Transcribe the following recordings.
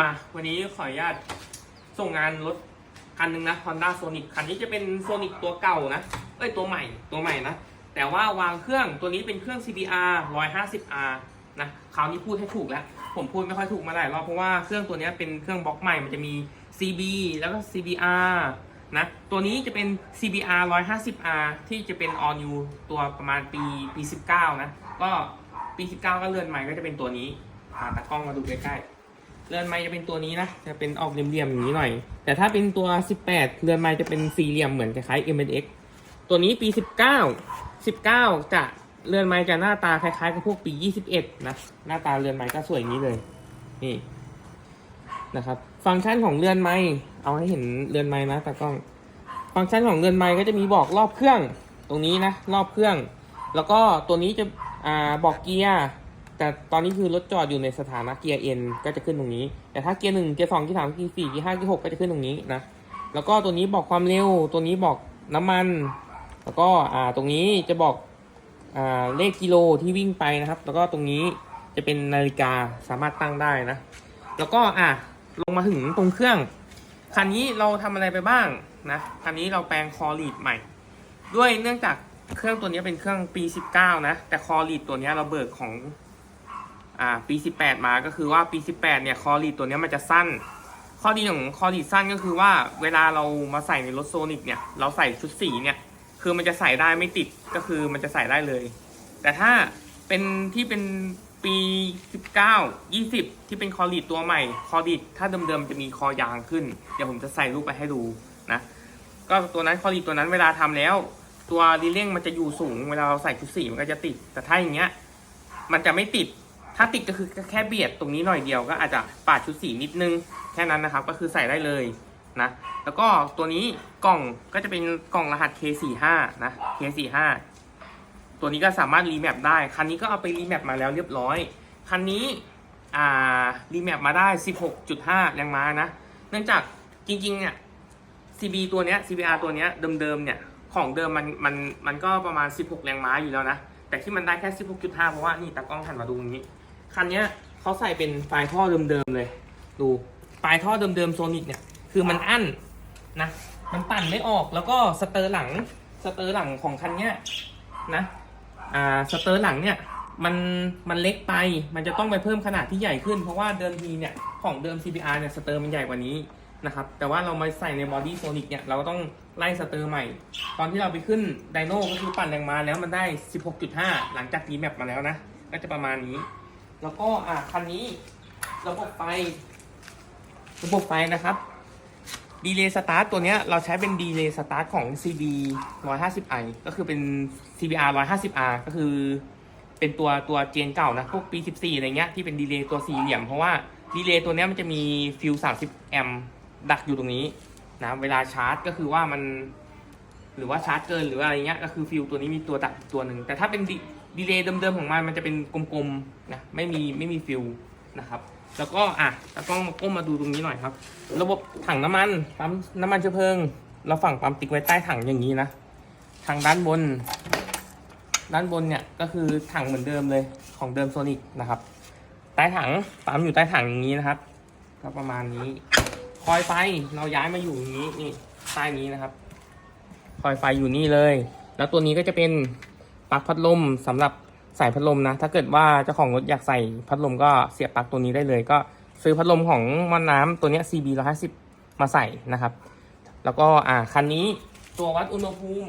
มาวันนี้ขออนุญาตส่งงานรถคันหนึ่งนะ Honda Sonic คันนี้จะเป็น Sonic ตัวเก่านะ เอ้ยตัวใหม่ตัวใหม่นะ แต่ว่าวางเครื่องตัวนี้เป็นเครื่อง CBR 150R นะคราวนี้พูดให้ถูกแล้ว ผมพูดไม่ค่อยถูกมาหลายรอบเพราะว่าเครื่องตัวนี้เป็นเครื่องบล็อกใหม่มันจะมี CB แล้วก็ CBR นะตัวนี้จะเป็น CBR 150R ที่จะเป็น all new ตัวประมาณปีปี 19 นะ ก็ปี 19 ก็เรือนใหม่ก็จะเป็นตัวนี้พาตากล้องมาดูใกล้ๆ เรือนไม้จะเป็นตัวนี้นะ จะเป็นออกเหลี่ยมๆอย่างนี้หน่อย แต่ถ้าเป็นตัว 18 เรือนไม้จะเป็นสี่เหลี่ยมเหมือนคล้ายๆ m x ตัวนี้ปี 19 19 จะเรือนไม้จะหน้าตาคล้ายๆกับพวกปี 21 นะ หน้าตาเรือนไม้ก็สวยอย่างนี้เลย นี่นะครับ ฟังก์ชันของเรือนไม้เอาให้เห็นเรือนไม้นะตากล้อง ฟังก์ชันของเรือนไม้ก็จะมีบอกรอบเครื่องตรงนี้นะ รอบเครื่อง แล้วก็ตัวนี้จะอ่าบอกเกียร์ แต่ตอนนี้คือรถจอดอยู่ในสถานะเกียร์เอ็นก็จะขึ้นตรงนี้ แต่ถ้าเกียร์หนึ่งเกียร์สองเกียร์สามเกียร์สี่เกียร์ห้าเกียร์หกก็จะขึ้นตรงนี้นะ แล้วก็ตัวนี้บอกความเร็ว ตัวนี้บอกน้ำมัน แล้วก็อ่าตรงนี้จะบอกอ่าเลขกิโลที่วิ่งไปนะครับ แล้วก็ตรงนี้จะเป็นนาฬิกาสามารถตั้งได้นะ แล้วก็อะลงมาถึงตรงเครื่อง คันนี้เราทำอะไรไปบ้างนะ คันนี้เราแปลงคอลีดใหม่ ด้วยเนื่องจากเครื่องตัวนี้เป็นเครื่องปี 19 นะ แต่คอลีดตัวนี้เราเบิกของ อ่าปี 18 มาก็คือว่าปี 18 เนี่ยคอลีดตัวนี้มันจะสั้น ข้อดีของคอลีดสั้นก็คือว่าเวลาเรามาใส่ในรถโซนิกเนี่ยเราใส่ชุดสีเนี่ยคือมันจะใส่ได้ไม่ติดก็คือมันจะใส่ได้เลย แต่ถ้าเป็นที่เป็นปี 19 20 ที่เป็นคอลีดตัวใหม่ คอลีดถ้าเดิมๆจะมีคอยางขึ้น เดี๋ยวผมจะใส่รูปไปให้ดูนะก็ตัวนั้นคอลีดตัวนั้นเวลาทำแล้ว ตัวรีเล่งมันจะอยู่สูง เวลาเราใส่ชุดสีมันก็จะติด แต่ถ้าอย่างเงี้ยมันจะไม่ติด ถ้าติดก็คือแค่เบียดตรงนี้หน่อยเดียวก็อาจจะปาดชุดสีนิดนึงแค่นั้นนะครับ ก็คือใส่ได้เลยนะ แล้วก็ตัวนี้กล่องก็จะเป็นกล่องรหัส K45 นะ K45 ตัวนี้ก็สามารถรีแมปได้ คันนี้ก็เอาไปรีแมปมาแล้วเรียบร้อย คันนี้อ่ารีแมปมาได้ 16.5 แรงม้านะ เนื่องจากจริงๆเนี่ย CB ตัวเนี้ย CBR ตัวเนี้ยเดิมๆเนี่ยของเดิมมันมันมันก็ประมาณ 16 แรงม้าอยู่แล้วนะ แต่ที่มันได้แค่ 16.5 เพราะว่านี่ตากล้องหันมาดูตรงนี้ คันเนี้ยเขาใส่เป็นปลายท่อเดิมๆเลย ดูปลายท่อเดิมๆโซนิกเนี่ย คือมันอั้นนะ มันปั่นไม่ออกแล้วก็สเตอร์หลังสเตอร์หลังของคันเนี้ยนะอ่าสเตอร์หลังเนี่ยมันมันเล็กไป มันจะต้องไปเพิ่มขนาดที่ใหญ่ขึ้น เพราะว่าเดิมทีเนี่ยของเดิม CBR เนี่ยสเตอร์มันใหญ่กว่านี้นะครับ แต่ว่าเรามาใส่ในบอดี้โซนิกเนี่ยเราก็ต้องไล่สเตอร์ใหม่ ตอนที่เราไปขึ้นไดโน่ก็คือปั่นแรงมาแล้วมันได้ 16.5 หลังจากรีแมปมาแล้วนะ ก็จะประมาณนี้ แล้วก็อ่าคันนี้ระบบไฟ ระบบไฟนะครับดีเลย์สตาร์ตตัวเนี้ยเราใช้เป็นดีเลย์สตาร์ทของ CB 150i ก็คือเป็น CBR 150R ก็คือเป็นตัวตัวเจนเก่านะพวกปี 14 อะไรเงี้ยที่เป็นดีเลย์ตัวสี่เหลี่ยม เพราะว่าดีเลย์ตัวเนี้ยมันจะมีฟิว30 แอมป์ดักอยู่ตรงนี้นะเวลาชาร์จก็คือว่ามัน หรือว่าชาร์จเกินหรืออะไรเงี้ยก็คือฟิวตัวนี้มีตัวดักตัวหนึ่งแต่ถ้าเป็น ดีเลย์เดิมๆของมันมันจะเป็นกลมๆนะไม่มีไม่มีฟิวนะครับ แล้วก็อะแล้วก็ก้มมาดูตรงนี้หน่อยครับ ระบบถังน้ำมันปั๊มน้ำมันเชื้อเพลิง เราฝั่งปั๊มติ๊กไว้ใต้ถังอย่างนี้นะทางด้านบน ด้านบนเนี่ยก็คือถังเหมือนเดิมเลยของเดิมโซนิกนะครับ ใต้ถังปั๊มอยู่ใต้ถังอย่างนี้นะครับก็ประมาณนี้ คอยไฟเราย้ายมาอยู่อย่างนี้นี่ใต้นี้นะครับ คอยไฟอยู่นี่เลย แล้วตัวนี้ก็จะเป็น ปลั๊กพัดลมสำหรับใส่พัดลมนะ ถ้าเกิดว่าเจ้าของรถอยากใส่พัดลมก็เสียบปลั๊กตัวนี้ได้เลย ก็ซื้อพัดลมของมอนน้ำตัวนี้ CB 150 มาใส่นะครับ แล้วก็อ่าคันนี้ตัววัดอุณหภูมิ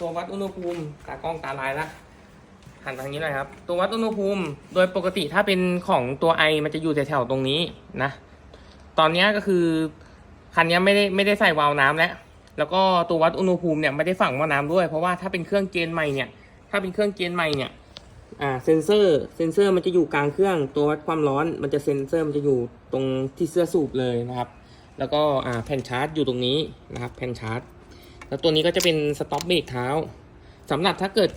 ตัววัดอุณหภูมิตากล้องตาลายละหันทางนี้หน่อยครับ ตัววัดอุณหภูมิโดยปกติถ้าเป็นของตัวไอมันจะอยู่แถวๆตรงนี้นะ ตอนนี้ก็คือคันนี้ไม่ได้ไม่ได้ใส่วาล์วน้ำแล้ว แล้วก็ตัววัดอุณหภูมิเนี่ยไม่ได้ฝังหม้อน้ำด้วย เพราะว่าถ้าเป็นเครื่องเกณฑ์ใหม่เนี่ยถ้าเป็นเครื่องเกณฑ์ใหม่เนี่ยอ่าเซนเซอร์เซนเซอร์มันจะอยู่กลางเครื่องตัววัดความร้อนมันจะเซนเซอร์มันจะอยู่ตรงที่เสื้อสูบเลยนะครับ แล้วก็อ่าแผ่นชาร์จอยู่ตรงนี้นะครับแผ่นชาร์จ แล้วตัวนี้ก็จะเป็นสต็อปเบรกเท้าสำหรับถ้าเกิด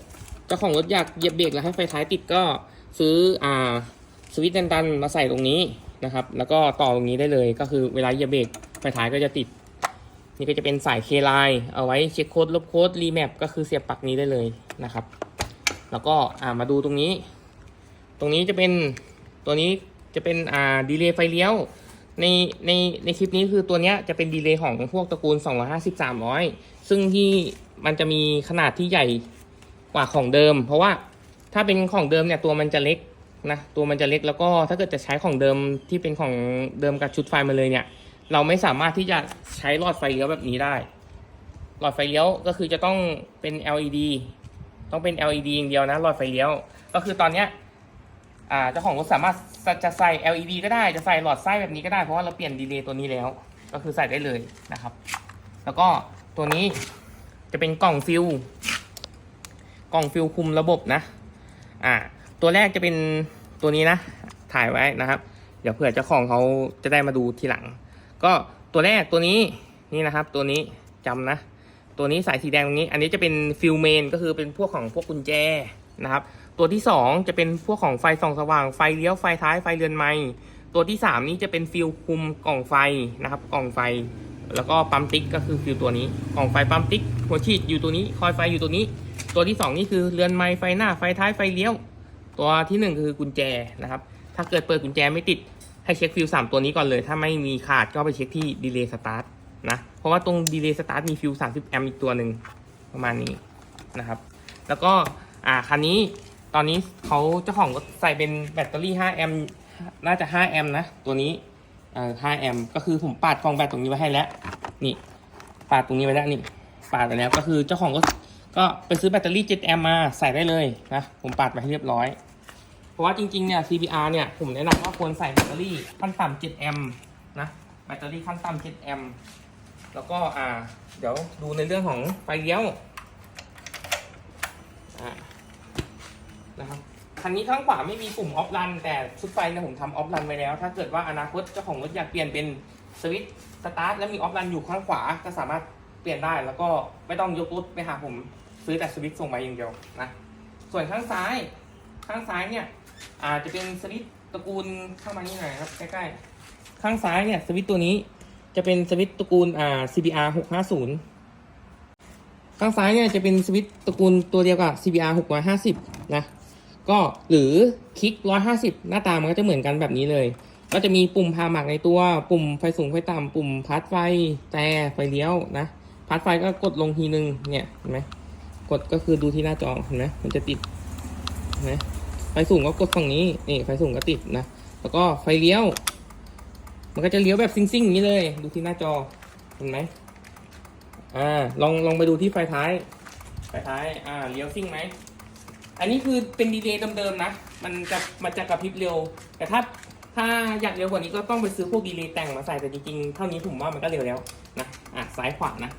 เจ้าของรถอยากเหยียบเบรกแล้วให้ไฟท้ายติดก็ซื้ออ่าสวิตช์ดันๆมาใส่ตรงนี้นะครับ แล้วก็ต่อตรงนี้ได้เลยก็คือเวลาเหยียบเบรกไฟท้ายก็จะติด นี่ก็จะเป็นสายเคไลน์เอาไว้เช็คโค้ดลบโค้ดรีแมปก็คือเสียบปลั๊กนี้ได้เลยนะครับ แล้วก็อ่ามาดูตรงนี้ ตรงนี้จะเป็นตัวนี้จะเป็นอ่าดีเลย์ไฟเลี้ยวในในในคลิปนี้คือตัวเนี้ยจะเป็นดีเลย์ของพวกตระกูล 250 300 ซึ่งที่มันจะมีขนาดที่ใหญ่กว่าของเดิม เพราะว่าถ้าเป็นของเดิมเนี่ยตัวมันจะเล็กนะตัวมันจะเล็กแล้วก็ถ้าเกิดจะใช้ของเดิมที่เป็นของเดิมกับชุดไฟมาเลยเนี่ย เราไม่สามารถที่จะใช้หลอดไฟเลี้ยวแบบนี้ได้ หลอดไฟเลี้ยวก็คือจะต้องเป็น LED ต้องเป็น LED อย่างเดียวนะหลอดไฟเลี้ยว ก็คือตอนเนี้ยเจ้าของรถสามารถจะใส่ LED ก็ได้จะใส่หลอดไส้แบบนี้ก็ได้เพราะว่าเราเปลี่ยนดีเลย์ตัวนี้แล้ว ก็คือใส่ได้เลยนะครับ แล้วก็ตัวนี้จะเป็นกล่องฟิลกล่องฟิลคุมระบบนะอ่าตัวแรกจะเป็นตัวนี้นะ ถ่ายไว้นะครับ เดี๋ยวเผื่อเจ้าของเขาจะได้มาดูทีหลัง ก็ตัวแรกตัวนี้นี่นะครับ ตัวนี้จำนะ ตัวนี้สายสีแดงตรงนี้ อันนี้จะเป็นฟิลเมนก็คือเป็นพวกของพวกกุญแจนะครับ ตัวที่ 2 จะเป็นพวกของไฟส่องสว่างไฟเลี้ยวไฟท้ายไฟเรือนไม้ตัวที่ 3 นี้จะเป็นฟิลคุมกล่องไฟนะครับ กล่องไฟ แล้วก็ปั๊มติ๊กก็คือฟิลตัวนี้ กล่องไฟปั๊มติ๊กหัวฉีดอยู่ตัวนี้ คอยไฟอยู่ตัวนี้ ตัวที่ 2 นี่คือเรือนไม้ไฟหน้าไฟท้ายไฟเลี้ยว ตัวที่ 1 คือกุญแจนะครับ ถ้าเกิดเปิดกุญแจไม่ติด ให้เช็คฟิล3ตัวนี้ก่อนเลย ถ้าไม่มีขาดก็ไปเช็คที่ดีเลย์สตาร์ทนะ เพราะว่าตรงดีเลย์สตาร์ทมีฟิล30แอมป์อีกตัวหนึ่งประมาณนี้นะครับ แล้วก็อ่าคันนี้ตอนนี้เขาเจ้าของก็ใส่เป็นแบตเตอรี่5แอมป์น่าจะ5แอมป์นะ ตัวนี้อ่า5แอมป์ก็คือผมปาดกล่องแบตตรงนี้ไว้ให้แล้ว นี่ ปาดตรงนี้ไว้แล้วนี่ ปาดไปแล้วก็คือเจ้าของก็ก็ไปซื้อแบตเตอรี่7แอมป์มาใส่ได้เลยนะ ผมปาดไปให้เรียบร้อย ราะว่าจริงๆ เนี่ย CBR เนี่ย ผมแนะนำว่าควรใส่แบตเตอรี่ขั้นต่ำ7แอมป์นะ แบตเตอรี่ขั้นต่ำ7แอมป์ แล้วก็อ่า เดี๋ยวดูในเรื่องของไฟเลี้ยวนะครับ คันนี้ข้างขวาไม่มีปุ่มออฟรัน แต่ชุดไฟเนี่ยผมทำออฟรันไว้แล้ว ถ้าเกิดว่าอนาคตเจ้าของรถอยากเปลี่ยนเป็นสวิตช์สตาร์ทแล้วมีออฟรันอยู่ข้างขวาก็สามารถเปลี่ยนได้แล้วก็ไม่ต้องยกรถไปหาผมซื้อแต่สวิตช์ส่งมาอย่างเดียวนะ ส่วนข้างซ้าย ข้างซ้ายเนี่ย อาจจะเป็นสวิตตระกูลเข้ามานี่หน่อยครับใกล้ๆข้างซ้ายเนี่ยสวิตตัวนี้จะเป็นสวิตตระกูลอ่า CBR 650ข้างซ้ายเนี่ยจะเป็นสวิตตระกูลตัวเดียวกับ CBR 650นะก็หรือคลิก 150 หน้าตามันก็จะเหมือนกันแบบนี้เลย ก็จะมีปุ่มพาหมักในตัว ปุ่มไฟสูงไฟต่ำปุ่มพัดไฟแต่ไฟเลี้ยวนะพัดไฟก็กดลงทีนึงเนี่ยเห็นไหมกดก็คือดูที่หน้าจอเห็นไหมมันจะติดเห็นไหม ไฟสูงก็กดฝั่งนี้นี่ไฟสูงก็ติดนะ แล้วก็ไฟเลี้ยว มันก็จะเลี้ยวแบบซิ่งๆอย่างนี้เลย ดูที่หน้าจอเห็นไหมอ่าลองลองไปดูที่ไฟท้าย ไฟท้ายอ่าเลี้ยวซิ่งไหมอันนี้คือเป็นดีเลย์เดิมๆนะ มันจะมันจะกระพริบเร็ว แต่ถ้าถ้าอยากเร็วกว่านี้ก็ต้องไปซื้อพวกดีเลย์แต่งมาใส่แต่จริงๆเท่านี้ผมว่ามันก็เร็วแล้วนะอะซ้ายขวานะ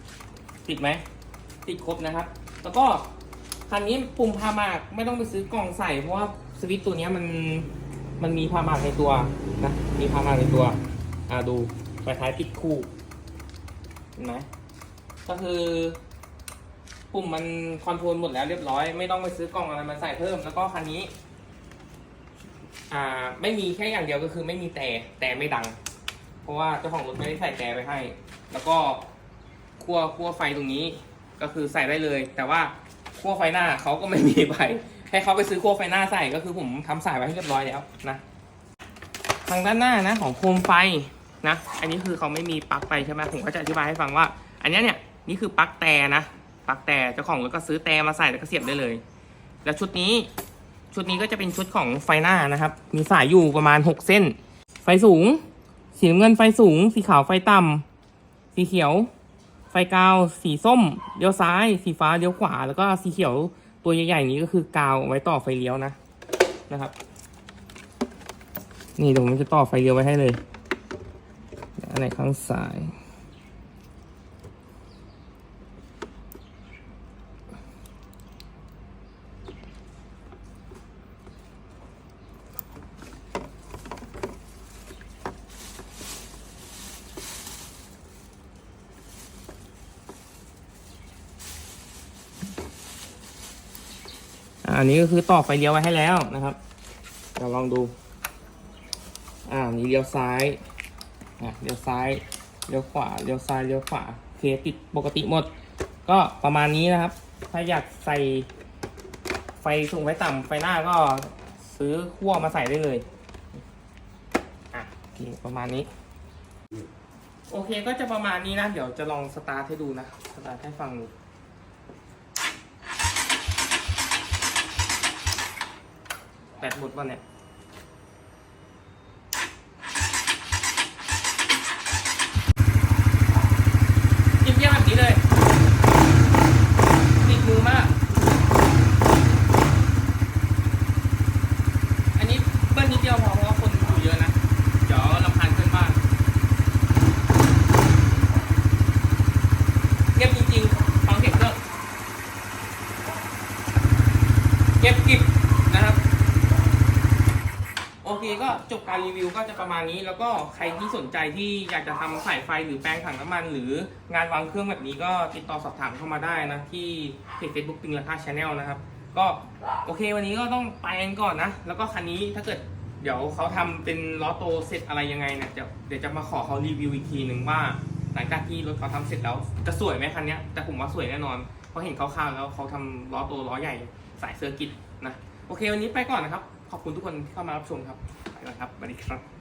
ติดไหมติดครบนะครับ แล้วก็ คันนี้ปุ่มพามากไม่ต้องไปซื้อกล่องใส่ เพราะว่าสวิตตัวนี้มันมันมีพามากในตัวนะมีพามากในตัวอ่าดูไฟท้ายติดคู่เห็นไหมก็คือ ปุ่มมันคอนโทรลหมดแล้วเรียบร้อย ไม่ต้องไปซื้อกล่องอะไรมาใส่เพิ่มแล้วก็คันนี้ อ่าไม่มีแค่อย่างเดียวก็คือไม่มีแต่แต่ไม่ดัง เพราะว่าเจ้าของรถไม่ได้ใส่แต่ไปให้ แล้วก็ขั้วขั้วไฟตรงนี้ก็คือใส่ได้เลย แต่ว่า ขั้วไฟหน้าเขาก็ไม่มีไปให้เขาไปซื้อขั้วไฟหน้าใส่ก็คือผมทำสายไว้ให้เรียบร้อยแล้วนะทางด้านหน้านะของโคมไฟนะ อันนี้คือเขาไม่มีปลั๊กไปใช่ไหมผมก็จะอธิบายให้ฟังว่า อันเนี้ยเนี่ยนี่คือปลั๊กแต่นะปลั๊กแต่เจ้าของรถก็ซื้อแต่มาใส่แล้วก็เสียบได้เลย แล้วชุดนี้ชุดนี้ก็จะเป็นชุดของไฟหน้านะครับ มีสายอยู่ประมาณ 6 เส้น ไฟสูง สีน้ำเงินไฟสูง สีขาวไฟต่ำสีเขียว ไฟกาวสีส้มเลี้ยวซ้าย สีฟ้าเลี้ยวขวา แล้วก็สีเขียวตัวใหญ่ๆนี้ก็คือกาวไว้ต่อไฟเลี้ยวนะนะครับ นี่เดี๋ยวผมจะต่อไฟเลี้ยวไว้ให้เลยอันไหนข้างซ้าย อันนี้ก็คือต่อไฟเลี้ยวไว้ให้แล้วนะครับเดี๋ยวลองดู อ่านี่เลี้ยวซ้ายอะเลี้ยวซ้ายเลี้ยวขวาเลี้ยวซ้ายเลี้ยวขวาเคติดปกติหมด ก็ประมาณนี้นะครับ ถ้าอยากใส่ไฟสูงไฟต่ำไฟหน้าก็ซื้อขั้วมาใส่ได้เลยอะประมาณนี้โอเคก็จะประมาณนี้นะ เดี๋ยวจะลองสตาร์ทให้ดูนะ สตาร์ทให้ฟังดู แปดหมดวันเนี่ย เยี่ยมๆแบบนี้เลยติดมือมาก อันนี้เบิ้ลนิดเดียวพอเพราะว่าคนอยู่เยอะนะ เดี๋ยวลำพันเพื่อนบ้านเงียบจริงๆ ฟังเสียงเครื่องเก็บกิบนะครับ โอเคก็ จบการรีวิวก็จะประมาณนี้ แล้วก็ใครที่สนใจที่อยากจะทำสายไฟหรือแปลงถังน้ำมัน หรืองานวางเครื่องแบบนี้ก็ติดต่อสอบถามเข้ามาได้นะ ที่เพจ Facebook ปิงราคาชาแนลนะครับ ก็โอเควันนี้ก็ต้องไปกันก่อนนะ แล้วก็คันนี้ถ้าเกิดเดี๋ยวเขาทำเป็นล้อโตเสร็จอะไรยังไงเนี่ยเดี๋ยวเดี๋ยวจะมาขอเขารีวิวอีกทีหนึ่งว่า หลังจากที่รถเขาทำเสร็จแล้วจะสวยไหมคันเนี้ยแต่ผมว่าสวยแน่นอน เพราะเห็นคร่าวๆแล้วเขาทำล้อโตล้อใหญ่สายเซอร์กิตนะ โอเควันนี้ไปก่อนนะครับ ขอบคุณทุกคนที่เข้ามารับชมครับ ไปก่อนครับสวัสดีครับ